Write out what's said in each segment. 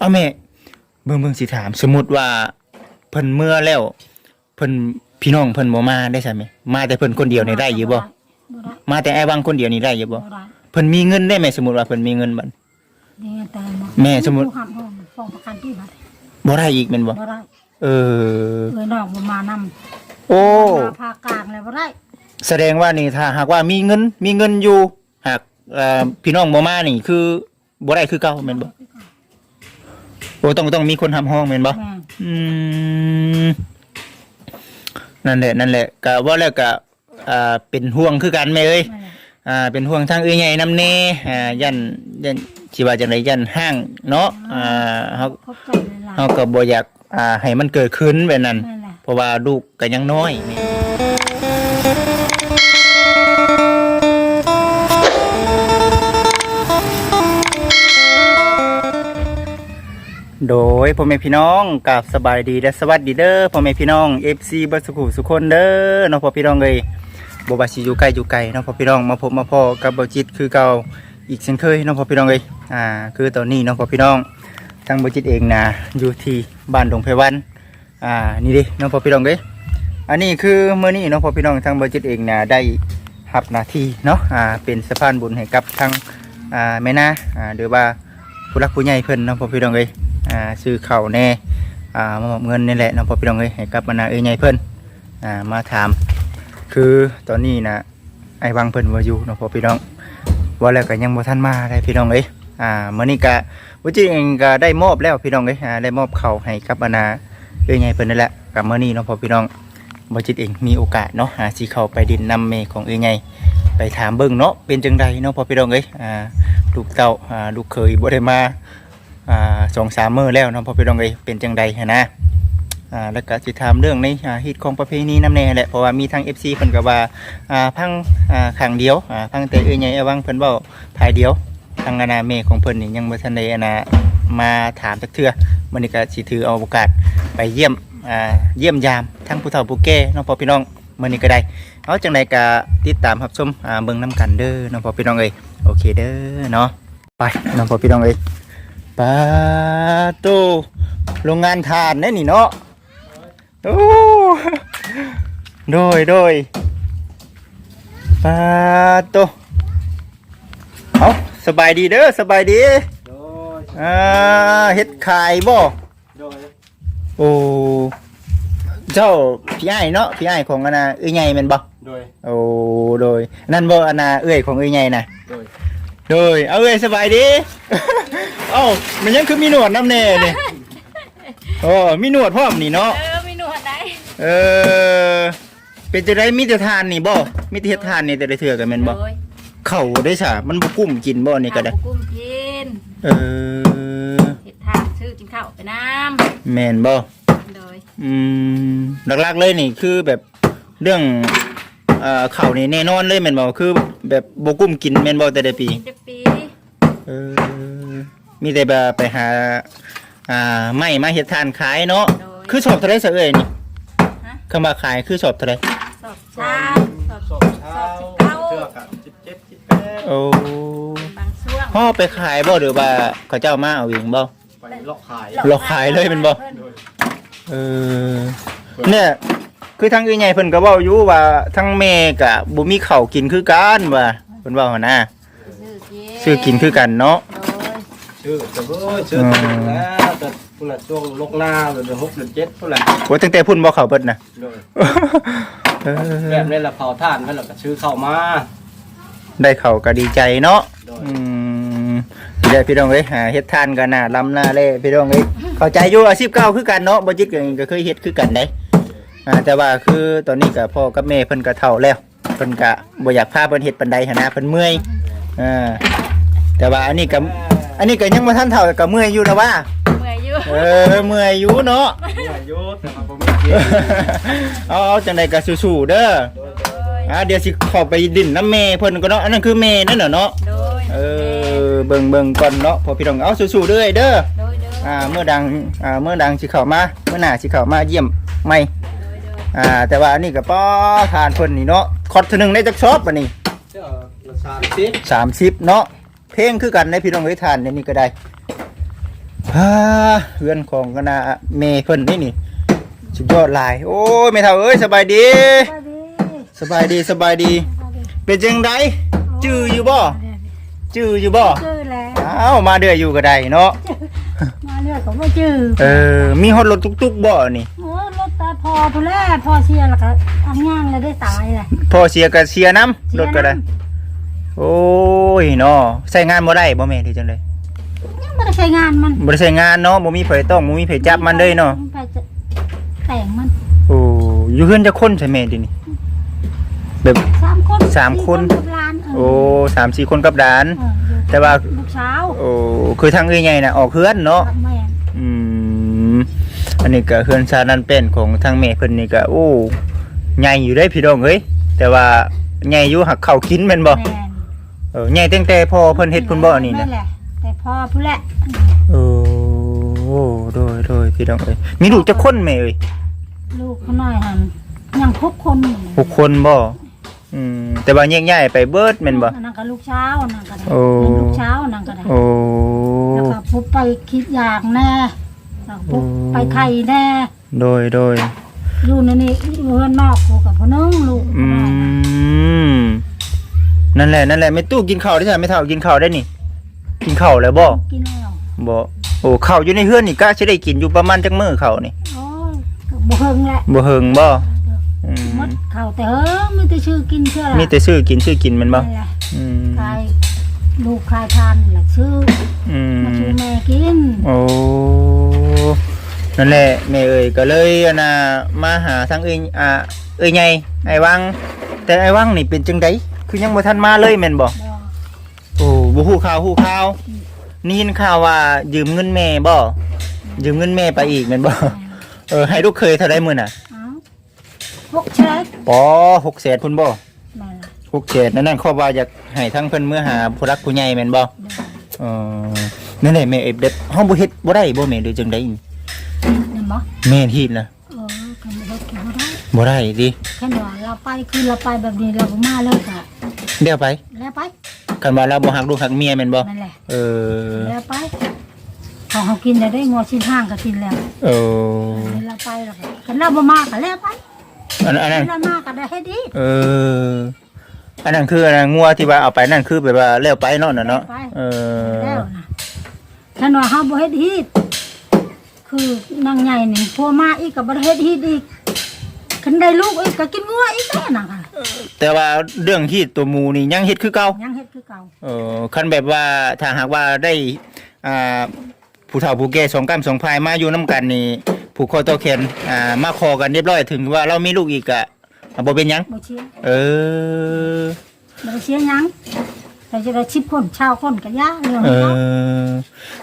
เอาแม่เบิ่งเบิ่งสิถาม สมมุติว่าเพิ่นเมื่อแล้วเพิ่นพี่น้องเพิ่นบ่มาได้ใช่ไหมมาแต่เพิ่นคนเดียวนี่ได้อยู่บ่บ่ได้มาแต่ไอ้วังคนเดียวนี่ได้อยู่บ่บ่ได้เพิ่นมีเงินได้ไหมสมมุติว่าเพิ่นมีเงินบัด นี่แต่แม่สมมุติ ผู้ขับห้องฟ้องประกันที่บัดบ่ได้อีกแม่นบ่บ่ได้เออ เอ้ยน้องบ่มานำโอ้ มาพากลางเลยบ่ได้แสดงว่านี่ถ้าหากว่ามีเงินมีเงินอยู่ หากเอ่อพี่น้องบ่มานี่คือบ่ได้คือเก่าแม่นบ่ โอ้ต้องต้องมีคนทำห้องแม่นบ่แม่อืมนั่นแหละนั่นแหละก็ว่าแล้วก็อ่าเป็นห่วงคือกันแม่เอ้ยแม่อ่าเป็นห่วงทางเอ้ยใหญ่นำแน่อ่ายันยันสิว่าจังไดยันห้างเนาะอ่าเฮาพบใจหลายเฮาก็บ่อยากอ่าให้มันเกิดขึ้นแบบนั้นๆนั่นแหละเพราะว่าลูกก็ยังน้อยนี่ โดยพ่อแม่พี่น้องกับสบายดีและสวัสดีเด้อพ่อแม่พี่น้อง FC บัสกุสุคนเด้อเนาะพ่อพี่น้องเอ้ยบ่ว่าสิอยู่ใกล้อยู่ไกลเนาะพ่อพี่น้องมาพบมาพอกับเบ่จิตคือเก่าอีกเช่นเคยเนาะพ่อพี่น้องเอ้ยอ่าคือตอนนี้เนาะพ่อพี่น้องทางเบ่จิตเองนะอยู่ที่บ้านดงไผวันอ่านี่ดิน้องพ่อพี่น้องเอ้ยอันนี้คือเมื่อนี้น้องพ่อพี่น้องทางบริษัทเองนะได้หับหน้าที่เนาะอ่าเป็นสะพานบุญให้กับทางอ่าแม่นาอ่าหรือว่าผู้รักผู้ใหญ่เพิ่นน้องพ่อพี่น้องเอ้ย อ่าซื้อข้าแน่อ่ามามอบเงินนี่แหละน้องพ่อพี่น้องเอ้ยให้กับมนาเอ้ยใหญ่เพิ่นอ่ามาถาม คือตอนนี้นะไอ้วังเพิ่นว่าอยู่น้องพ่อพี่น้องว่าแล้วก็ยังบ่ทันมาได้พี่น้องเอ้ยอ่ามื้อนี้ก็บริเองก็ได้มอบแล้วพี่น้องเอ้ยอ่าได้มอบเข้าให้กับมนาเอ้ยไงเพิ่นนั่นแหละกับเมื่อนี้เนาะพอพี่น้องบจิตเองมีโอกาสเนาะหาสิเข้าไปดินนำเมของเอ้ยไงไปถามเบิ่งเนาะเป็นจังใดเนาะพอพี่น้องเอ้ยอ่าลูกเต้าอ่าลูกเคยบ่ได้มา อ่าสองสามมื้อแล้วเนาะพอพี่น้องเอ้ยเป็นจังใดนะอ่าแล้วก็สิถามเรื่องในอ่าฮิตของประเพณีน้ำแน่แหละเพราะว่ามีทาง FC เพิ่นก็ว่าอ่าพังอ่าข้างเดียวอ่าพังแต่เอ้ยไงเอาวังเพิ่นเว้าภายเดียวทางอนาเมของเพิ่นนี่ยังบ่ทันได้อนามาถามจักเทื่อมื้อนี้ก็สิถือเอาโอกาสไปเยี่ยมอ่าเยี่ยมยามทั้งผู้เฒ่าผู้แก่น้องพ่อพี่น้องมื้อนี้ก็ได้เอาจังไดก็ติดตามรับชมอ่าเบิ่งนํกันเด้อน้องพ่อพี่น้องเอ้ยโอเคเด้อเนาะไปน้องพ่อพี่น้องเอ้ย ปาโตโรงงานทานแน่นี่เนาะโอ้โดยโดยปาโตเอาสบายดีเด้อสบายดีโดยอ่าเฮ็ดขายบ่โดยโอ้เจ้าพี่ไอ้ายเนาะพี่ไอ้ายของอันน่ะเอ้ยใหญ่แม่นบ่โดยโอ้โดยนั่นบ่อันน่ะเอ้ยของเอ้ยใหญ่น่ะโดย โดยเอาเอ้ยสบายดี เอ้ามันยังคือมีหนวดน้ำแน่นี่โอ้มีหนวดพร้อมนี่เนาะ เออมีหนวดได้เออ เป็นจะได้มีแต่ทานนี่บ่มีแต่เฮ็ดทานนี่แต่ได้เถื่อกันแม่นบ่โดยเข้าได้ซะมันบ่กุ้มกินบ่นี่ก็ได้ข้าวกุ้มกินเออ เห็ดทานชื่อกินข้าวไปน้แม่นบ่ำโดยอืมหลักๆเลยนี่คือแบบเรื่อง เอ่อข่าวนี่แน่นอนเลยแม่นบ่คือแบบบ่กุ้มกินแม่นบ่แต่ละปี เจ็ดปีเออมีแต่แบบไปหา อ่าไม้มาเฮ็ดทานขายเนาะ คือสอบเท่าไรซะเอ้ยนี่คำว่าขายคือสอบเท่าไรสอบเช้าสอบสอบเช้าสอบสิบเก้าเทือกอะสิบเจ็ดสิบแปดโอ้บางช่วงพ่อไปขายบ่หรือว่าเขาเจ้ามาเอาเองบ่ไปเลาะขายหลอกขายเลยเป็นบ่ โดย เออ เนี่ย คือทางอื่นใหญ่เพิ่นก็เว้าอยู่ว่าทั้งแม่ก็บ่มีข้าวกินคือกันว่าเพิ่นเว้าหั่นนะชื่อกินซื้อกินคือกันเนาะ โดยชื่อจะเบ้ยชื่อถูกแล้วแต่ผู้ละช่วงลกหน้าเดือนหกเดือนเจ็ดผู้ละโอ้ตั้งแต่พุ่นบ่เข้าเบิดนะโดยเออแบบนี้ละเผาท่านเพื่อนเราก็ชื่อเข้ามาได้เข้าก็ดีใจเนาะ โดยอืมสิได้พี่น้องเอ้ยหาเฮ็ดทานกันน่ะลำหน้าเล่พี่น้องเอ้ยเข้าใจอยู่อาชีพเก่าคือกันเนาะบ่จิตก็ก็เคยเฮ็ดคือกันได้ อ่าแต่ว่าคือตอนนี้ก็พ่อกับแม่เพิ่นก็เฒ่าแล้วเพิ่นก็บ่อยากพาเพิ่นเฮ็ดปานใดหันนะเพิ่นเมื่อยอ่าแต่ว่าอันนี้ก็อันนี้ก็ยังบ่ทันเฒ่าก็เมื่อยอยู่นะว่า เมื่อยอยู่เออเมื่อยอยู่เนาะผู้อายุแต่ว่าผมไม่เก่งเอาเอาจังใดก็สู้ๆเด้อโดยอ่าเดี๋ยวสิเข้าไปดินน้ำเมเพิ่นก็เนาะอันนั้นคือเมนั่นน่ะเนาะ โดยเออเบิ่งเบิ่งก่อนเนาะพอพี่น้องเอาสู้ๆเด้อเด้อโดยโดยอ่าเมื่อดังอ่าเมื่อดังสิเข้ามาเมื่อหน้าสิเข้ามาเยี่ยมใหม่โดยโดย อ่าแต่ว่าอันนี้ก็ป้อทานเพิ่นนี่เนาะคอดเทื่อหนึงได้จักซอบบัดนี้เจ้าละสามสิบ30เนาะเพลงคือกันในพี่น้องเอ้ยทานในนี้ก็ได้ฮ่าเพื่อนของคณะเมเพิ่นนี่นี่สุดยอดหลายโอ้ยไม่เท่าเอ้ยสบายดีสบายดีสบายดี สบายดีสบายดี เป็นจังไดจื้ออยู่บ่จื้ออยู่บ่ชื่อแล้วอ้าวมาเดืออยู่ก็ได้เนาะมาเรื่อยก็บ่ชื่อเออมีฮอดรถตุกๆบ่นี่เออรถตา พอพุ่นแหล้วพอเสียแล้วก็อังย่างแล้วได้ตายแหละพอเสียก็เสียน้ำรถก็ได้ โอ้ยเนาะใช้งานบ่ได้บ่แม่นที่จังไดยังไม่ได้ใช้งานมันบ่ได้ใช้งานเนาะบ่มีไผต้องบ่มีไผจับมันเลยเนาะไปจะแต่งมันโอ้อยู่เฮือนจะคนใช่แม่ดินี่แบบสามคนสามคนกับหลานเโอ้สามสี่คนกับดานเอออยู่แต่ว่าลูกสาวโอ้คือทางเอ้ยใหญ่น่ะออกเฮือนเนาะกับแม่อืม อันนี้ก็เฮือนซานันเป็นของทางแม่เพิ่นนี่ก็โอ้ใหญ่อยู่ได้พี่น้องเอ้ยแต่ว่าใหญ่อยู่หักเข้ากินแม่นบ่แม่นเออใหญ่ตั้งแต่พ่อเพิ่นเฮ็ดเพิ่นบ่นี่แม่นะแหละแต่พอพุ่นแหละโอ้โดยโดยพี่น้องเอ้ยมีลูกจักคนแม่เอ้ยลูกเขาน้อยหันยังคบคนอยู่หกคนบ่อืมแต่ว่าแยกย้ายไปเบิดแม่นบ่ อันนั่นก็ลูกเช้าอันนั่นก็ได้โอ้เป็นลูกเช้าอันนั่นก็ได้โอ้แล้วก็พุบไปคิดอยากแน่ แล้วก็พุบโอ้ไปไข่แน่โดยโดยอยู่ในนี่อยู่เรือนนอกกูกับพ่อนึงลูกอืมนั่นแหละนั่นแหละไม่ตู้กินข้าวได้ใช่ไหมไม่เท่ากินข้าวได้นี่ กินข้าวแล้วบ่กินแล้วบ่โอ้ข้าวอยู่ในเฮือนนี่ก็สิได้กินอยู่ประมาณจักมื้อข้าวนี่โอ้ยก็บ่เฮิงแหละบ่เฮิงบ่อืมหมดข้าวแต่เฮ้อมีแต่ชื่อกินเชื่อละมีแต่ซื้อกินซื้อกินแมันบ่นั่นแหละอืมขาย ลูกขายทานนี่แหละชื่ออืมมาชื่อแม่กินโอ้นั่นแหละแม่เอ้ยก็เลยอันน่ะมาหาทางเอ้ยอ่าเอ้ยใหญ่ไอ้วัง แต่ไอ้วังนี่เป็นจังไดคือยังบ่ทันมาเลยแม่นบ่บ่โอ้บ่ฮู้ข่าวฮู้ข่าวนี่ยินข่าวว่ายืมเงินแม่บ่ยืมเงินแม่ไปอีกแม่นบ่เออให้ลูกเคยเท่าไดมื้อน่ะเอ้าพวกเช็ดปอ6แสนพุ่นบ่ แม่ล่ะ6แสนนั่นนั่นขอว่าอยากให้ทั้งเพิ่นมื้อหาผู้รักผู้ใหญ่แม่นบ่เด้อเออนั่นแหละแม่เอฟเด็ดเฮาบ่เฮ็ดบ่ได้บ่แม่หรือจังได๋นั่นบ่แม่นฮีดนะเออคันบ่กินบ่ได้บ่ได้ดิคันว่าเราไปคือเราไปแบบนี้เราบ่มาเลยก็เดี๋ยวไปแล้วไปคันว่าเราบ่ฮักลูกฮักเมียแม่นบ่นั่นแหละเออแล้วไปของเขากินได้ได้งอชิ้นห้างก็กินแล้วเออเราไปแล้วก็คันเราบ่มาก็แล้วไปอันอันนั้นเรามาก็ได้ให้ดีเออ อันนั้นคืออันนั้นงัวที่ว่าเอาไปนั่นคือแบบว่าแล้วไปเนาะน่ะเนาะ เออ แล้วนะคันว่าเฮาบ่เฮ็ดฮีดคือนางใหญ่นี่พัวมาอีกก็บ่ได้เฮ็ดฮีดอีกคันได้ลูกอีกก็กินงัวอีกแน่น่ะค่ะแต่ว่าเรื่องฮีดตัวหมูนี่ยังเฮ็ดคือเก่า ยังเฮ็ดคือเก่าเออคันแบบว่าถ้าหากว่าได้อ่าผู้เฒ่าผู้แก่สองกรรมสองพายมาอยู่นํกันนี่ผูกคอต่อแขนอ่ามาคอกันเรียบร้อยถึงว่าเรามีลูกอีกอะ อะบ่เป็นหยัง บ่เชียร์เออ บ่ได้เชียร์หยังแต่จะได้10คนชาวคนก็ยาเรื่องเอของเขาอ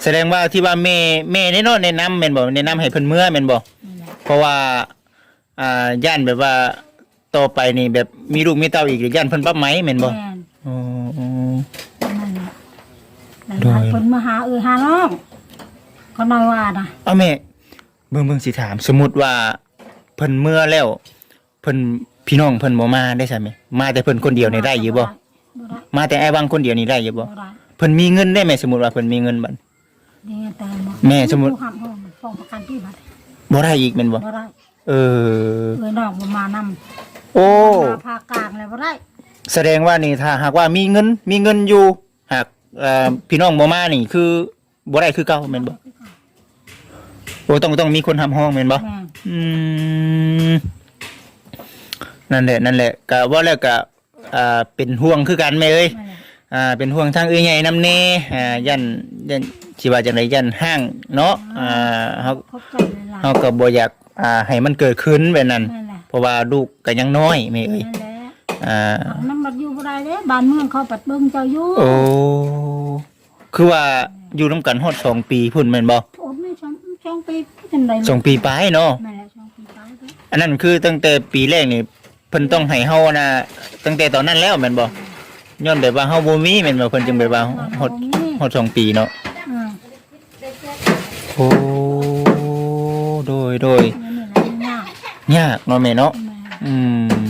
แสดงว่าที่ว่าแม่แม่แน่นอนแนะนำแม่นบ่แนะนำให้เพิ่นเมื่อแม่นบ่นี่แหละเพราะว่า อ่าย่านแบบว่าต่อไปนี่แบบมีลูกมีเต้าอีกหรือย่านเพิ่นปรับไหมแม่นบ่แม่นอ๋ออ๋อ นั่นแหละแล้วโดยเพิ่นมาหาเออหาน้องเขาน้อยว่านะเอาแม่เบิ่งเบิ่งสิถาม สมมุติว่าเพิ่นเมื่อแล้วเพิ่น พี่น้องเพิ่นบ่มาได้ใช่ไหมมาแต่เพิ่นคนเดียวนี่ได้อยู่บ่บ่ได้มาแต่ไอ้บางคนเดียวนี่ได้อยู่บ่บ่ได้เพิ่นมีเงินได้ไหมสมมุติว่าเพิ่นมีเงินบัดนี่แต่บ่แม่สมมุติ ผู้หับห้องฟ้องประกันที่บัดบ่ได้อีกแม่นบ่บ่ได้เออ เอ้ยน้องบ่มานำโอ้ มาพากลางเลยบ่ได้แสดงว่านี่ถ้าหากว่ามีเงินมีเงินอยู่ หากเอ่อพี่น้องบ่มานี่คือบ่ได้คือเก่าแม่นบ่โอ้ต้องต้องมีคนทำห้องแม่นบ่แม่อืม นั่นแหละนั่นแหละก็ว่าแล้วก็อ่าเป็นห่วงคือกันแม่เอ้ยแม่แหละอ่าเป็นห่วงทางเอ้ยใหญ่นำแน่อ่ายันยันสิว่าจังไดยันห้างเนาะอ่าเฮาขอบใจหลายเฮาก็บ่อยากอ่าให้มันเกิดขึ้นแบบนั้นๆนั่นแหละเพราะว่าลูกก็ยังน้อยแม่เอ้ยนั่นแหละอ่ามันบัดอยู่บ่ได้เด้บ้านเมืองเขาปัดเบิ่งเจ้าอยู่โอ้ คือว่าอยู่น้ำกันฮอดสองปีพุ่นแม่นบ่โอดไม่ช่องช่องปีจังได๋สองปีปลายเนาะ แม่นแหละช่องปีไปเด้ออันนั้นคือตั้งแต่ปีแรกนี่ เพิ่นต้องให้เฮานะตั้งแต่ตอนนั้นแล้วแม่นบ่ย้อนแบบว่าเฮาบ่มีแม่นบ่เพิ่นจึงแบบว่าฮอดฮอดสองปีเนาะอืมโอ้โดยโดยนั่นนี่แหละยากยากเนาะแม่เนาะแม่อืม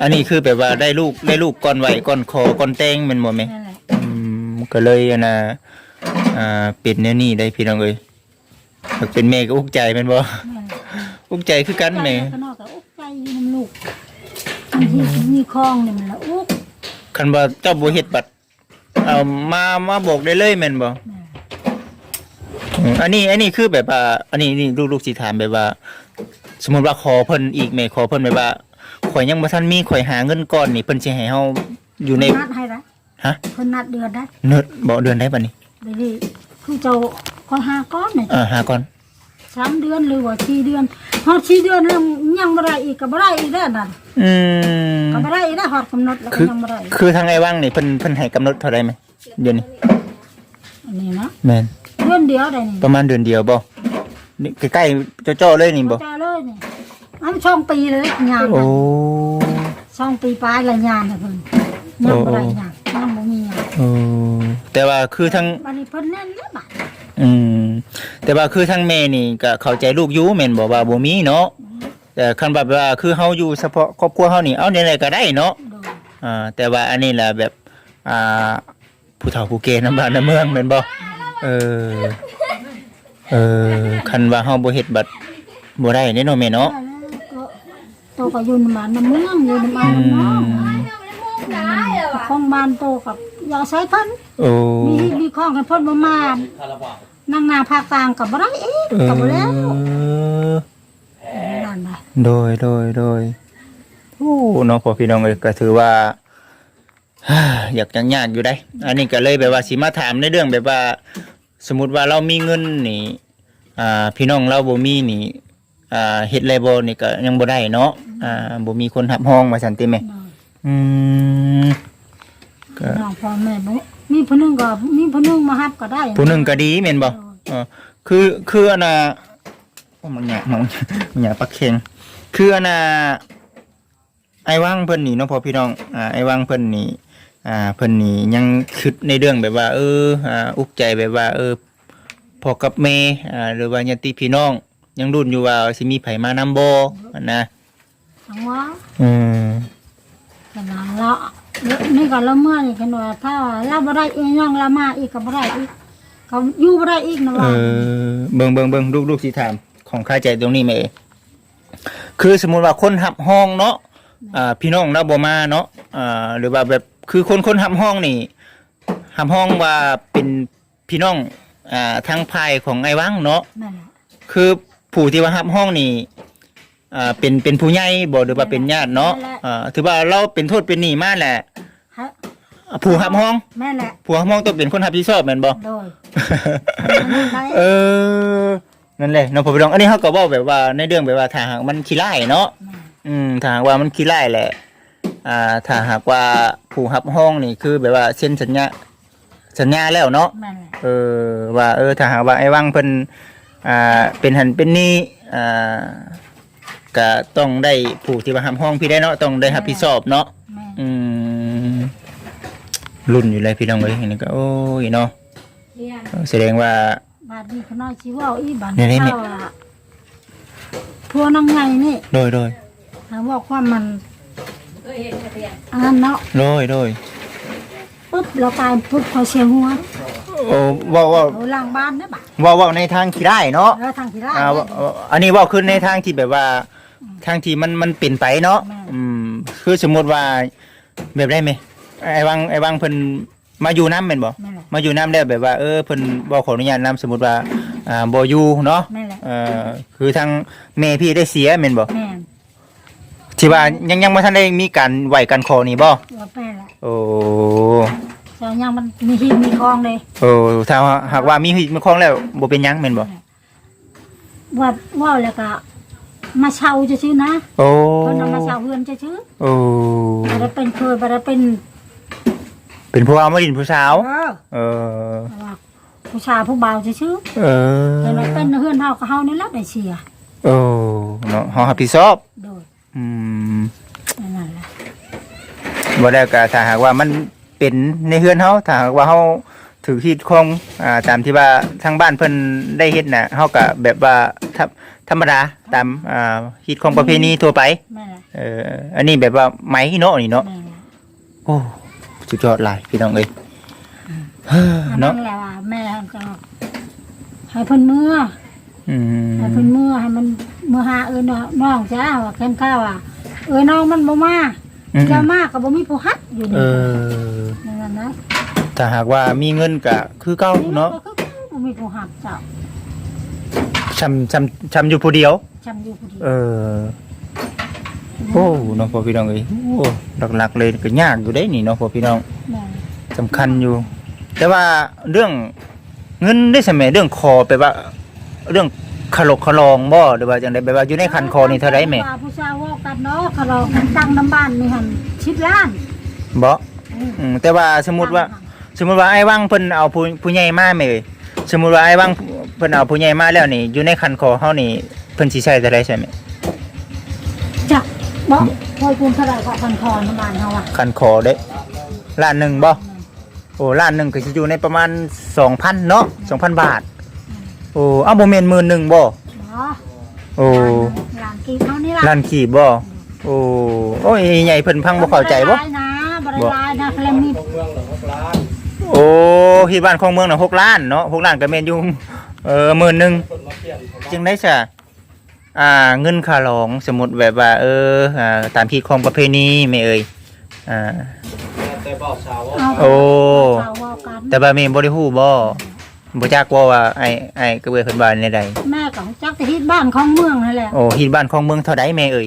อันนี้คือแบบว่าได้ลูกได้ลูกก่อนไหวก่อนคอก่อนแต่งแม่นบ่แม่นั่นแหละอืมก็เลยอันน่ะอ่าเป็นแนวนี้ได้พี่น้องเอ้ยอยากเป็นแม่ก็อุกใจแม่นบ่แม่อุกใจคือกันแม่ข้างนอกก็อุกใจอยู่น้ำลูก มันที่มีคลองนี่มันละอุกคันว่าเจ้าบ่เฮ็ดบัตรเอามามาบอกได้เลยแม่นบ่แม่อืมอันนี้ อันนี้คือแบบว่า อันนี้นี่ลูกๆสิถามแบบว่า สมมุติว่าขอเพิ่นอีกแม่ขอเพิ่นแบบว่าข่อยยังบ่ทันมีข่อยหาเงินก่อนนี่เพิ่นสิให้เฮาอยู่ใน นัดให้ได้ฮะ เพิ่นนัดเดือนได้เนิดบ่เดือนได้บัดนี้ เดี๋ยวนี้คือเจ้าคอยหาก้อนเนี่ยอ่าหาก่อน สามเดือนหรือว่าสี่เดือนฮอดสี่เดือนแล้วยังบ่ได้อีกก็บ่ได้อีกได้อนั่นอืมก็บ่ได้อีกได้อฮอดกำหนดแล้วก็คือยังบ่ได้อีกคือทางไอ้ว่างนี่เพิ่นเพิ่นให้กำหนดเท่าใดไหมเดือนนี้อันนี้นะแม่นเดือนเดียวได้นี่ประมาณเดือนเดียวบ่นี่ใกล้ๆเจ้าๆเลยนี่บ่จ้าเลยนี่อันช่องปีเลยงานโอ้ช่องปีปลายละงานน่ะเพิ่นยังบ่ได้งานยังบ่มีงานโอ้แต่ว่าคือทางบัดนี้เพิ่นแน่นแล้วบัดอืม แต่ว่าคือทางแม่นี่ก็เข้าใจลูกอยู่แม่นบ่ว่าบ่มีเนาะแต่คันแบบว่าคือเฮาอยู่เฉพาะครอบครัวเฮานี่เอาในใดก็ได้เนาะโดยอ่าแต่ว่าอันนี้ล่ะแบบอ่าผู้เฒ่าผู้แก่น้ำบ้านน้ำเมืองแม่นบ่เออเออคันว่าเฮาบ่เฮ็ดบัตรบ่ได้เด้เนาะแม่เนาะได้แล้วก็โตก็อยู่ในบ้านในเมืองอยู่ในบ้านในเมืองของบ้านโตกับอย่าใช้เพิ่นโอ้มีมีของกันเพิ่นบ่มา นั่งหน้าภาคกลางกับบ่ได้อีกเอกับบ่แล้วอนั่นน่ะโดยโดยโดยโอ้เนาะพอพี่น้องเอ้ยก็ถือว่า อยากจังยากอยู่ได้ อันนี้ก็เลยแบบว่าสิมาถามในเรื่องแบบว่า สมมุติว่าเรามีเงินนี่ อ่า พี่น้องเราบ่มีนี่ อ่าเฮ็ดไรบ่นี่ก็ยังบ่ได้เนาะอ่าบ่มีคนรับห้องว่าซั่นติแม่อืมก็ น้องพ่อแม่บ่ มีผู้หนึงก็มีผู้หนึงมารับก็ได้ผู้หนึงก็ดีแม่นบ่เออคือคืออันน่ะโอ้มันหยามันมันหยาปักเค็งคืออันน่ะไอ้ว่างเพิ่นนี่เนาะพอพี่น้องอ่าไอ้ว่างเพิ่นนี่อ่าเพิ่นนี่ยังคิดในเรื่องแบบว่า เอออ่าอุกใจแบบว่า เออพ่อกับแม่อ่าหรือว่าญาติพี่น้อง ยังรุ่นอยู่ว่าสิมีไผมานำบ่อันนะ ทั้งว่า อืม ขนาดละนี่ก็ละเมื่อนี่กันว่าถ้าเราบ่ได้อีกยังละมาอีกก็บ่ได้อีกเขาอยู่บ่ได้อีกนะเอว่าอเบิ่งเบิ่งเบิ่งลูกลูกสิถามของค่าใจตรงนี้แม่เอ๋คือสมมุติว่าคนหับห้องเนาะอ่าพี่น้องเราบ่มาเนาะอ่าหรือว่าแบบคือคนคนหับห้องนี่หับห้องว่าเป็นพี่น้องอ่าทางภายของไอ้วังเนาะนั่นแหละคือผู้ที่ว่าหับห้องนี่ อ่าเป็นเป็นผู้ใหญ่บ่หรือว่าเป็นญาติเนาะอ่าถือว่าเราเป็นโทษเป็นหนี้มาแหละฮะผู้หับห้องแม่นแหละผู้หับห้องต้องเป็นคนรับผิดชอบแม่นบ่โดยได้เออนั่นแหละเน้องพ่อพี่น้องอันนี้เขาก็บอกแบบว่าในเรื่องแบบว่าถ้าหากมันขี้ไล่เนาะอืมถ้าหากว่ามันขี้ไล่แหละ อ่าถ้าหากว่าผู้หับห้องนี่คือแบบว่าเซ็นสัญญาสัญญาแล้วเนาะแม่นแหละเออว่าเออถ้าหากว่าไอ้วังเพิ่นอ่าเป็นหันเป็นนี่อ่า ก็ต้องได้ผู้ที่ว่าทำห้องพี่ได้เนาะต้องได้รับผิดชอบเนาะแม่นอืมรุ่นอยู่เลยพี่น้องเอ้ยนี่ก็โอ้ยเนาะเรียนเออแสดงว่า บาดนี้เขาน้อยสิเว้าอีบัดเนี่ยเนี่ยเข้าอะพวกนางไงนี่โดยโดยหาว่าความมันเคยเห็นทะเบียนอันนั้นเนาะโดยโดยปุ๊บเราตายปุ๊บเขาเสียหัวโอ้ว่าว่าเอาหลังบ้านได้บัดว่าว่าในทางที่ได้เนาะ แล้วทางที่ได้อ่าว่าว่าอันนี้ว่าคือในทางที่แบบว่า ทางที่มันมันเป็นไปเนาะแม่อืมคือสมมติว่าแบบได้ไหมไอ้วังไอ้วังเพิ่นมาอยู่น้ำเป็นบ่แม่นแหละมาอยู่น้ำแล้วแบบว่าเออเพิ่นบ่ขออนุญาตน้ำสมมติว่าอ่าบ่อยู่เนาะแม่นแหละเอ่อคือทางแม่พี่ได้เสียแม่นบ่แม่นที่ว่ายังยังบ่ทันได้มีการไหวกันคอนี่บ่ว่าแม่นแหละโอ้เจ้ายังมันมีหินมีคลองเลยโอ้ถ้าหากว่ามีหิมีของแล้วบ่เป็นหยังแม่นบ่ว่าว่าแล้วก็ มาเช่าจะชื่อๆนะโอ้เพิ่นเอามาเช่าเฮือนจะชื่อโอ้บ่ได้เป็นเคยบ่ได้เป็นเป็นผู้เอามาดินผู้สาวเออเออว่าผู้ชายผู้บ่าวจะชื่อเออเห็นว่าเป็นเฮือนเฮาก็เฮานี่แหละได้เสียโอ้เนาะเฮารับผิดชอบโดยอืมนั่นแหละบ่ได้ก็ถ้าหากว่ามันเป็นในเฮือนเฮาถ้าหากว่าเฮาถือที่ของอ่าตามที่ว่าทางบ้านเพิ่นได้เฮ็ดน่ะเฮาก็แบบว่าธรรม ธรรมดาตามอ่าฮิตของประเพณีทั่วไป แม่นแหละเอออันนี้แบบว่าไหมเนาะนี่เนาะแม่นแหละโอ้สุดยอดหลายพี่น้องเอ้ยเฮ้ออันเนาะนั้นแหละว่าแม่ก็ให้เพิ่นเมื่ออืมให้เพิ่นเมื่อให้มันเมื่อหาเอ้ยน้องน้องจ้าว่าแค่นข้าวอะเอ้ยน้องมันบ่มาอืมจะมาก็บ่มีผู้ฮัดอยู่เอนี่อนั่นนะถ้าหากว่ามีเงินก็คือเก่าเนาะก็คือบ่มีผู้ฮัดเจ้า ชำชำชำอยู่ผู้เดียว จำอยู่ผู้เดียวเออ โอ้เน้องพ่อพี่น้องเอ้ยโอ้หลักๆเลยก็ยากอยู่ได้นี่เนาะพ่อพี่น้องแม่สำคัญอยู่ แต่ว่าเรื่องเงินได้สมัยเรื่องคอไปลว่า เรื่องขลกขลองบ่หรือว่าจังไดแบบว่าอยู่ในคันคอนี่เท่าไรแม่ว่าผู้ชายเว่ากันเนาะเขาเราตั้งน้ำบ้านนี่หั่น10ล้านบ่อืมอืมแต่ว่าสมมุติว่า สมมุติว่าไอ้ว่างเพิ่นเอาผู้ผู้ใหญ่มาแม่เอ้ยสมมุติว่าไอ้ว่าง เพิ่นเอาผู้ใหญ่มาแล้วนี่ อยู่ในคันคอเฮานี่เพิ่นสิใช้เท่าไรใช่ไหมจ้ะบ่พอยคุณเท่าไหร่ก็พันคอน้ำบ้านเฮาอะคันคอเด้ล้านหนึ่งบ่โอ้ล้านหนึ่งก็สิอยู่ในประมาณ2,000เนาะ2,000 บาท โอ้เอาบ่แม่นหมื่นหนึ่งบ่เนาะโอ้หลานกีบเฮานี่ล่ะล้านขีบบ่โอ้โอ้ยใหญ่เพิ่นพังบ่เข้าใจบ่ได้นะบ่ได้ลายนะเคลมมีตรงเมืองหรือว่าร้านโอ้ที่บ้านของเมืองน่ะ6ล้านเนาะ6ล้านก็แม่นอยู่ เออหมื่นหนึ่งคนมาเปลี่ยนผมจึงได้ซะอ่าเงินค่าหลองสมมุติแบบว่าเอออ่าตามที่ของประเพณีแม่เอ่ยอ่าแต่บอกสาวว่าเอาโอ้ชาวเว้ากันแต่ว่าแม่บ่ได้ฮู้บ่บ่จักว่าว่าไอ้ไอ้กระเบือเพิ่นว่าในใดแม่ของจักแต่ฮิตบ้านของเมืองนั่นแหละโอ้ที่บ้านของเมืองเท่าใดแม่เอ่ย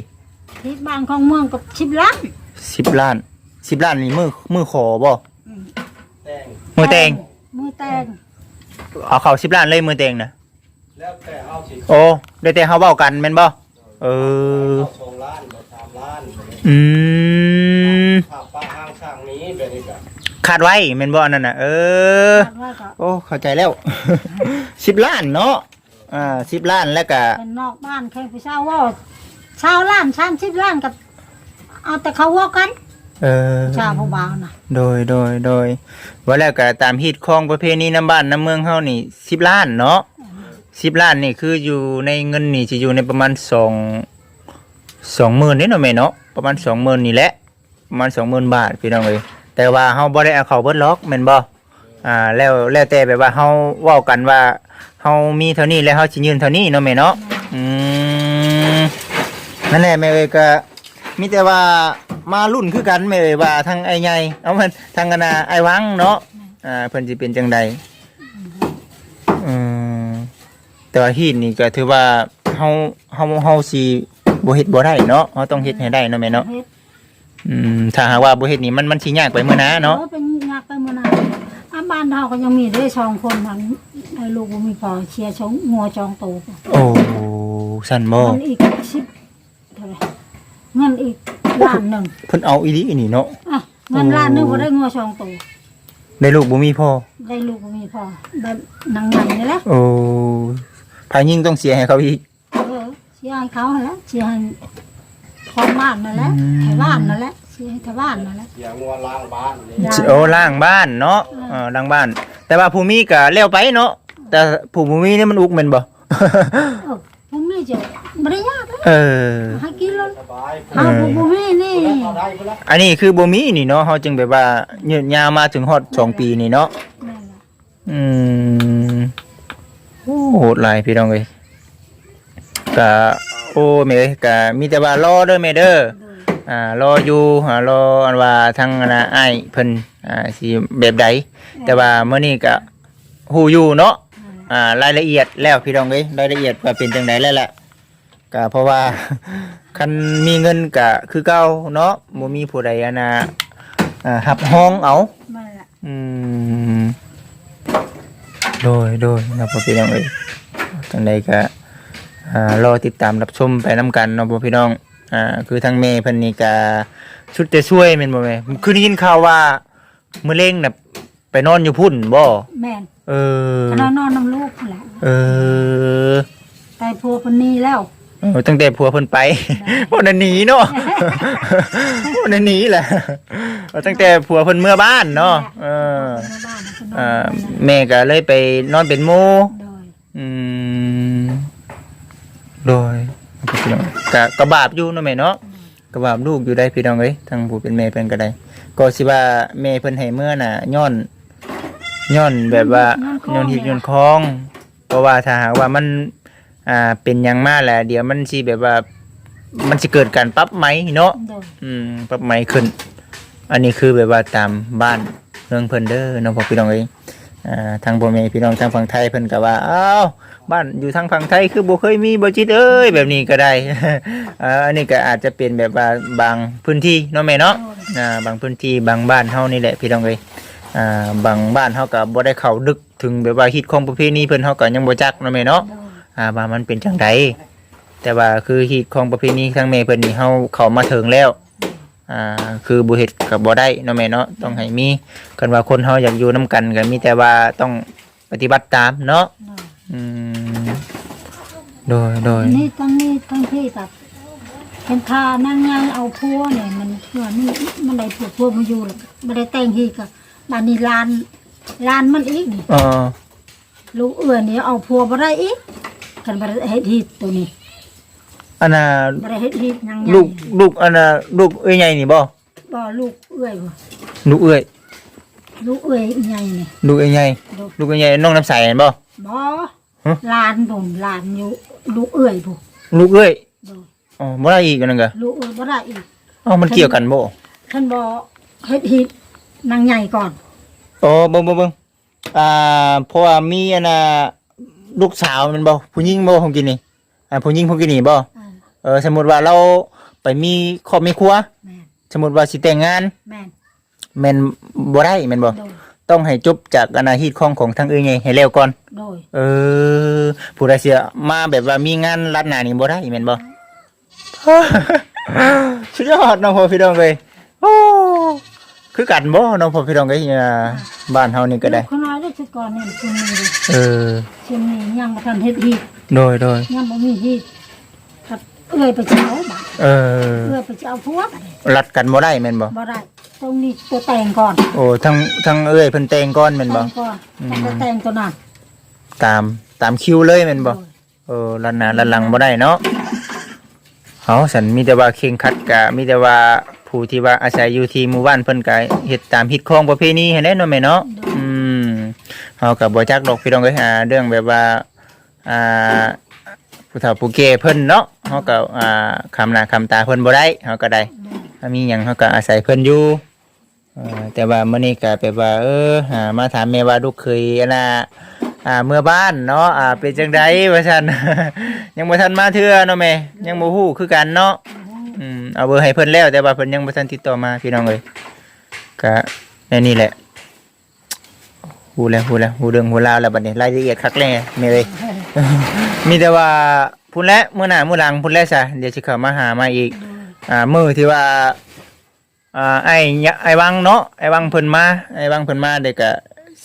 ฮิตบ้านของเมืองกับชิบล้าน10ล้าน10ล้านนี่มือมือขอบ่แต่งมือแตงมือแตง เอาเข้า10ล้านเลยมือแตงน่ะแล้วแต่เอาสิโอ้ได้แต่เฮาเว้ากันแม่นบ่เออเอาสองล้านเอาสามล้านอืมภาพป้าห้างช่างนี้แบบนี้กันคาดไว้แม่นบ่อันนั้นน่ะเออ คาดว่าก็โอ้เข้าใจแล้ว10ล้านเนาะอ่า10ล้านแล้วก็เป็นนอกบ้านแค่ผู้ชาวเว่าชาวล้านชามชิบล้านกับ เอาแต่เขาเว่ากัน เออชาวผู้บ่าวน่ะโดยโดยโดยว่าแล้วก็ตามฮิตของประเพณีน้ำบ้านน้ำเมืองเฮานี่10ล้านเนาะ10ล้านนี่คืออยู่ในเงินนี่สิอยู่ในประมาณ2 20,000นี่เนาะแม่เนาะประมาณ20,000นี่แหละประมาณ20,000บาทพี่น้องเอ้ยแต่ว่าเฮาบ่ได้เอาเข้าเบิดล็อกแม่นบ่อ่าแล้วแล้วแต่แบบว่าเฮาเว้ากันว่าเฮามีเท่านี้แล้วเฮาสิยืนเท่านี้เนาะแม่เนาะอืมนั่นแหละแม่เอ้ยก็มีแต่ว่า มารุ่นคือกันแม่เอ้ยว่าทางไอ้ใหญ่เอามันทางคณะไอ้วังเนาะอ่าเพิ่นสิเป็นจังใดอืมแต่ว่าฮีดนี่ก็ถือว่าเฮาเฮาเฮาสิบ่เฮ็ดบ่ได้เนาะเฮาต้องเฮ็ดให้ได้เนาะแม่เนาะเฮ็ดอืมถ้าหากว่าบ่เฮ็ดนี่มันมันสิยากไปมื้อหน้าเนาะออเป็นยากไปมื้อนั้นอะบ้านเฮาก็ยังมีได้สองคนนั้นไอ้ลูกบ่มีพอเชียร์ชงงัวจองโตโอ้สั่นบ่เงินอีกชิบเท่าไหร่เงินอีก ล้านหนึ่งเพิ่นเอาอีหลีนี่เนาะ อะเงินล้านหนึ่งบ่ได้งัวจองโตได้ลูกบ่มีพ่อได้ลูกบ่มีพอได้นางใหญ่นี่แหละโอ้พายิ่งต้องเสียให้เขาอีก เออเชียร์ให้เขาหั่นแหละเชียร์ให้คนบ้านนั่นแหละอืมไทยบ้านนั่นแหละเชียร์ให้ไทยบ้านนั่นแหละ เสียงงัวล้างบ้านนี่ได้โอ้ล่างบ้านเนาะเออล่างบ้าน แต่ว่าภูมิก็เลี้ยวไปเนาะแต่ผู้ภูมินี่มันอุกแม่นบ่ เออผมไม่ เจอบ่ได้ยากเลยเออให้กินแล้วสบายเฮาบ่บ่มีนี่เอาได้พุ่นละอันนี้คือบ่มีนี่เนาะเฮาจึงแบบว่ายืดยาวมาถึงฮอดสองปีนี่เนาะแม่นล่ะอืมโอ้โหดหลายพี่น้องเอ้ยก็โอ้แม่เอ้ยก็มีแต่ว่ารอเด้อแม่เด้ออ่ารออยู่หารออันว่าทางอันน่ะอ้ายเพิ่นอ่าสิแบบใดแต่ว่ามื้อนี้ก็ฮู้อยู่เนาะ อ่ารายละเอียดแล้วพี่น้องเอ้ยรายละเอียดว่าเป็นจังไดแล้วล่ะก็เพราะว่า คันมีเงินก็คือเก่าเนาะบ่มีผู้ใดอันน่ะอ่าหับห้องเอาแม่นล่ะอืมโดยโดยนะพ่อพี่น้องเอ้ยจังใดก็อ่ารอติดตามรับชมไปนํกันเนาะพ่อพี่น้องอ่าคือทางเมย์เพิ่นนี่ก็ชุดจะช่วยแม่นบ่แม่คือได้ยินข่าวว่ามื้อเล้งน่ะไปนอนอยู่พุ่นบ่แม่นเออนอนนอนน้ำลูกนั่นแหละเออแต่พัวคนนี้แล้วเออตั้งแต่ผัวเพิ่นไปบ่ได้หนีเนาะบ่ได้หนีแหละเอาตั้งแต่ผัวเพิ่นเมื่อบ้านเนาะเออในบ้านน่ะคือนอนอ่านั่นแหละแม่ก็เลยไปนอนเป็นหมู่ โดยอืมโดยพี่น้องกะกระบาบอยู่เนาะแม่เนาะกระบาบลูกอยู่ได้พี่น้องเอ้ยทางผู้เป็นแม่เพิ่นก็ได้ก็สิว่าแม่เพิ่นให้เมื่อน่ะย้อน ย้อนแบบว่าย้อนหิดย้อนคอง เพราะว่าถ้าหากว่ามันอ่าเป็นหยังมาแหละเดี๋ยวมันสิแบบว่า มันสิเกิดการปรับไหมเนาะโดยอืมปรับไหมขึ้น อันนี้คือแบบว่าตามบ้านเมืองเพิ่นเด้อน้องพ่อพี่น้องเอ้ยอ่าทางพ่อแม่พี่น้องทางฝั่งไทยเพิ่นก็ว่าอ้าวบ้านอยู่ทางฝั่งไทยคือบ่เคยมีบ่จิตเอ้ยแบบนี้ก็ได้ อ่าอันนี้ก็อาจจะเป็นแบบว่าบางพื้นที่เนาะแม่เนาะอ่าบางพื้นที่บางบ้านเฮานี่แหละพี่น้องเอ้ย อ่าบางบ้านเฮาก็บ่ได้เข้าดึกถึงแบบว่าฮิตของประเพณีเพิ่นเฮาก็ยังบ่จักเนาะแม่เนาะโดยอ่าว่ามันเป็นจังไดแต่ว่าคือฮีตของประเพณีทางแม่เพิ่นนี่เฮาเข้ามาถึงแล้วอ่าคือบ่เฮ็ดก็บ่ได้เนาะแม่เนาะต้องให้มีกันว่าคนเฮาอยากอยู่นํกันก็มีแต่ว่าต้องปฏิบัติตามเนาะโดยอืมโดยโดยนี่ตั้งนี่ตั้งที่กับเป็นทานั่งไงเอาพัวเนี่ยมันเพื่อนี่มันได้ผัวพัวมาอยู่หรอกไม่ได้แต่งฮีกับ บ้านนี้ลานลานมันอีกนี่เออลูกเอื้อนี่เอาพัวบ่ได้อีกกันบ่ได้เฮ็ดฮีดตัวนี้อันน่ะบ่ได้เฮ็ดฮีดยังไงลูกลูกอันน่ะลูกเอ้ยใหญ่นี่บ่บ่ลูกเอื้อยบ่ลูกเอ้ยลูกเอื้อยใหญ่นี่ลูกเอ้ยใหญ่ลูกลูกเอ้ยใหญ่น้องน้ำใสเห็นบ่ บ่ฮะ ลานบ่ลานอยู่ลูกเอื้อยบ่ลูกเอ้ยโดยอ๋อบ่ได้อีกอันนึงก็ลูกเอื้อยบ่ได้อีกเอ้ามันเกี่ยวกันบ่ท่านบ่เฮ็ดฮีด นางใหญ่ก่อนอ๋อเบิ่งเบิ่งเบิ่งอ่าเพราะว่ามีอันน่ะลูกสาวแมันบ่ผู้หญิงบ่ของกินนี่อ่าผู้หญิงผู้กินนี่บ่อ่าเออสมมุติว่าเราไปมีครอบมีครัว แม่นสมมุติว่าสิแต่งงานแม่นแม่นบ่ได้แม่นบ่โดยต้องให้จบจากอนาฮีตของของทางอื่นไงให้แล้วก่อน โดยเออผู้ใดเสียมาแบบว่ามีงานรัดหน้านี่บ่ได้แม่นบ่ สุดยอดน้องพ่อพี่น้องเอ้ยโอ้ คือกันบ่น้องพ่อพี่น้องเอ้ยอ่าบ้านเฮานี่ก็ได้ลูเขาน้อยได้ชุดก่อนนี่ชุดนี้ดิเออ ชุดนี้ยังบ่ทันเฮ็ดฮีดโดยโดยยังบ่มีฮีดครับเอื้อยไปเช้าบัดเออ เอื้อยไปเช้าพัวบัดรัดกันบ่ได้แม่นบ่ บ่ได้ตรงนี้ตัวแต่งก่อนโอ้ทั้งทั้งเอ้ยเพิ่นแต่งก่อนแม่นบ่ แต่งก่อนต้องไปแต่งตัวนั้นตามตามคิวเลยแม่นบ่เออลันหน้าลันหลังบ่ได้เนาะเฮาสันมีแต่ว่าเข่งครัดกะมีแต่ว่า ผู้ที่ว่าอาศัยอยู่ที่หมู่บ้านเพิ่นก็เฮ็ดตามฮิตของประเพณีให้ได้เนาะแม่เนาะอืมเฮาก็บ่จักดอกพี่น้องเอ้ยหาเรื่องแบบว่าอ่าผู้เฒ่าผู้แก่เพิ่นเนาะเฮาก็อ่าคำหน้าคำตาเพิ่นบ่ได้เฮาก็ได้ถ้ามีหยังเขาก็อาศัยเพิ่นอยู่เอ่อแต่ว่ามื้อนี้ก็แบบว่า เออหามาถามแม่ว่าลูกเคยอันน่ะอ่าเมื่อบ้านเนาะอ่าเป็นจังไดว่าซั่น ยังบ่ทันมาเทื่อเนาะแม่ยังบ่ฮู้คือกันเนาะ อืมเอาเบอร์ให้เพิ่นแล้วแต่ว่าเพิ่นยังบ่ทันติดต่อมาพี่น้องเอ้ยก็แม่นี่แหละฮู้แล้วฮู้แล้วฮู้เรื่องฮู้ราวแล้วบัดนี้รายละเอียดคักแลแม่เอ้ยมีแต่ว่าพุ่นและมื้อหน้ามื้อหลังพุ่นและซะเดี๋ยวสิเข้ามาหามาอีก อ่ามือที่ว่าอ่าไอ้ยะไอ้วังเนาะไอ้วังเพิ่นมาไอ้วังเพิ่นมาเด็กก็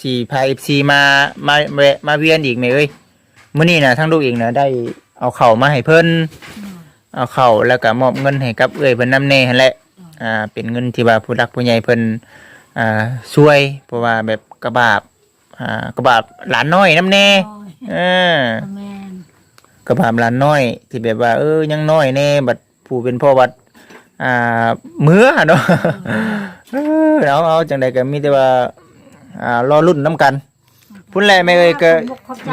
สี่พายซีมามาแวะมาเวียนอีกแม่เอ้ยมื้อนี้น่ะทั้งลูกเองน่ะได้เอาเข่าวมาให้เพิ่น เอาเข่าวแล้วก็มอบเงินให้กับเอ้ยเพิ่นนำแน่หั่นแหละอ่าเป็นเงินที่ว่าผู้รักผู้ใหญ่เพิ่นอ่าช่วย เพราะว่าแบบกระบาบอ่ากระบาบหลานน้อยนำแน่โอ้ยเออแม่นกระพามหลานน้อย ที่แบบว่าเออยังน้อยแน่บัดผู้เป็นพ่อบัดอ่าเมื่อเนาะเออเอาเอาจังใดก็มีแต่ว่าอ่ารอรุ่นน้ำกันพุ่นแหละแม่เอ้ยก็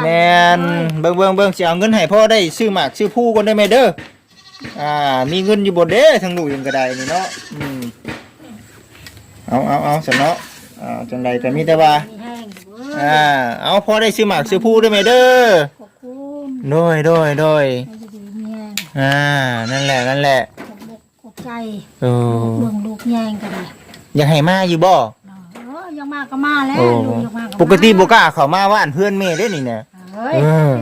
แม่นเบิ่งเบิ่งเบิ่งสิเอาเงินให้พ่อได้ซื้อหมากซื้อผู้ก่อนได้ไหมเด้อ อ่า มีเงินอยู่บ่เด้ทั้งลูกยังก็ได้นี่เนาะอืมเอาเอาเอาซะเนาะอ่าจังใดก็มีแต่ว่ามีแห้งเว้ยอ่าเอาพ่อได้ซื้อหมากซื้อผู้ได้ไหมเด้อขอบคุณโดยโดยโดยให้ดีๆมีแห้งอ่านั่นแหละนั่นแหละขอบอกขอบใจโอ้เบิ่งลูกแยงก็ได้อยากให้มาอยู่บ่เนาะเออยังมาก็มาแล้วโอ้ลูกยังมาก็มาปกติบ่กล้าเข้ามาว่านเพื่อนแม่ได้นี่เนี่ย เฮ้ยเออ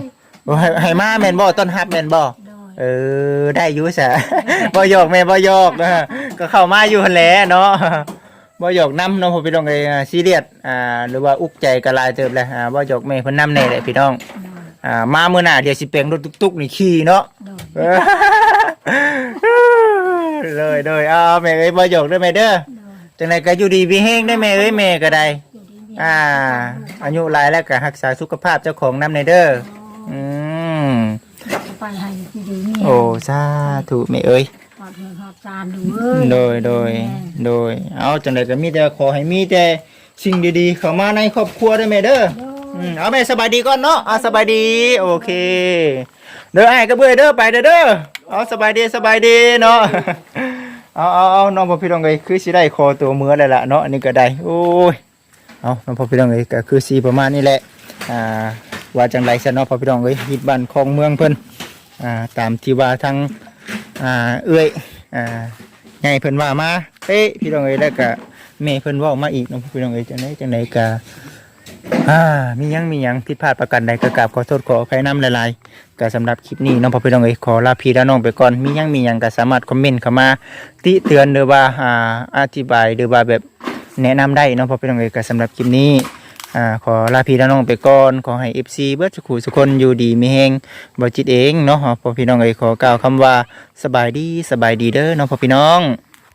โอ้ให้ให้มาแม่นบ่ต้นฮับแม่นบ่โดย เออ ได้อยู่ซะบ่หยอกแม่บ่หยอกนะก็เข้ามาอยู่หันแหละเนาะบ่หยอกนํเนาะพี่น้องเอ้ยอ่าซีเรียสอ่า หรือว่าอุกใจก็ลายเติบแหละอ่าบ่หยอกแม่เพิ่นนำแน่แหละพี่น้อง อ่า มามื้อหน้าเดี๋ยวสิแปลงรถตุ๊กๆนี่ขี่เนาะ โดย เลยเลยเอาแม่เอ้ยบ่หยอกได้ไหมเด้อ โดย จังไดก็อยู่ดีมีแห้งได้แม่เอ้ยแม่ก็ได้ อยู่ดีมีอ่า อายุหลายแล้วก็รักษาสุขภาพเจ้าของนำในเด้อ อืม ไปให้อยู่ดีมีโอ้สาธุแม่เอ้ยหอดเงินหอดจานดูเอ้ยโดยโดยโดยเอาจังไดก็มีแต่ขอให้มีแต่สิ่งดีๆเข้ามาในครอบครัวได้แม่เด้อโดยอืมเอาแม่สบายดีก่อนเนาะอ่าสบายดี โอเค เด้อไอ้ายก็เบื่อเด้อไปเด้อเด้อเอาสบายดีสบายดีเนาะเอาเอาเอาน้องพ่อพี่น้องเอ้ยคือสิได้คอตัวมือแล้วล่ะเนาะอันนี้ก็ได้โอ้ยเอาน้องพ่อพี่น้องเอ้ยก็คือสีประมาณนี้แหละอ่าว่าจังไรซะเนาะพ่อพี่น้องเอ้ยฮิตบ้านคลองเมืองเพิ่น อ่าตามที่ว่าทางอ่าเอ้ยอ่าไงเพิ่นว่ามาเอ้ยพี่น้องเอ้ยแล้วก็แม่เพิ่นเว้ามาอีกน้องพ่อพี่น้องเอ้ยจังไดจังไดก็อ่ามีหยังมีหยังผิดพลาดประการใดก็กราบขอโทษขออภัยน้ำหลายๆก็สำหรับคลิปนี้น้องพ่อพี่น้องเอ้ยขอลาพี่ลาน้องไปก่อนมีหยังมีหยังก็สามารถคอมเมนต์เข้ามาติเตือนหรือว่าอ่าอธิบายหรือว่าแบบแนะนำได้เนาะเพอพี่น้องเอกสำหรับคลิปนี้ อ่าขอลาพี่ลาน้องไปก่อนขอให้ FC เบิร์ดสุขุสุคนอยู่ดีมีแฮงบ่จิตเองเนาะพอพี่น้องเอกขอกล่าวคำว่าสบายดีสบายดีเด้อเนาะพอพี่น้อง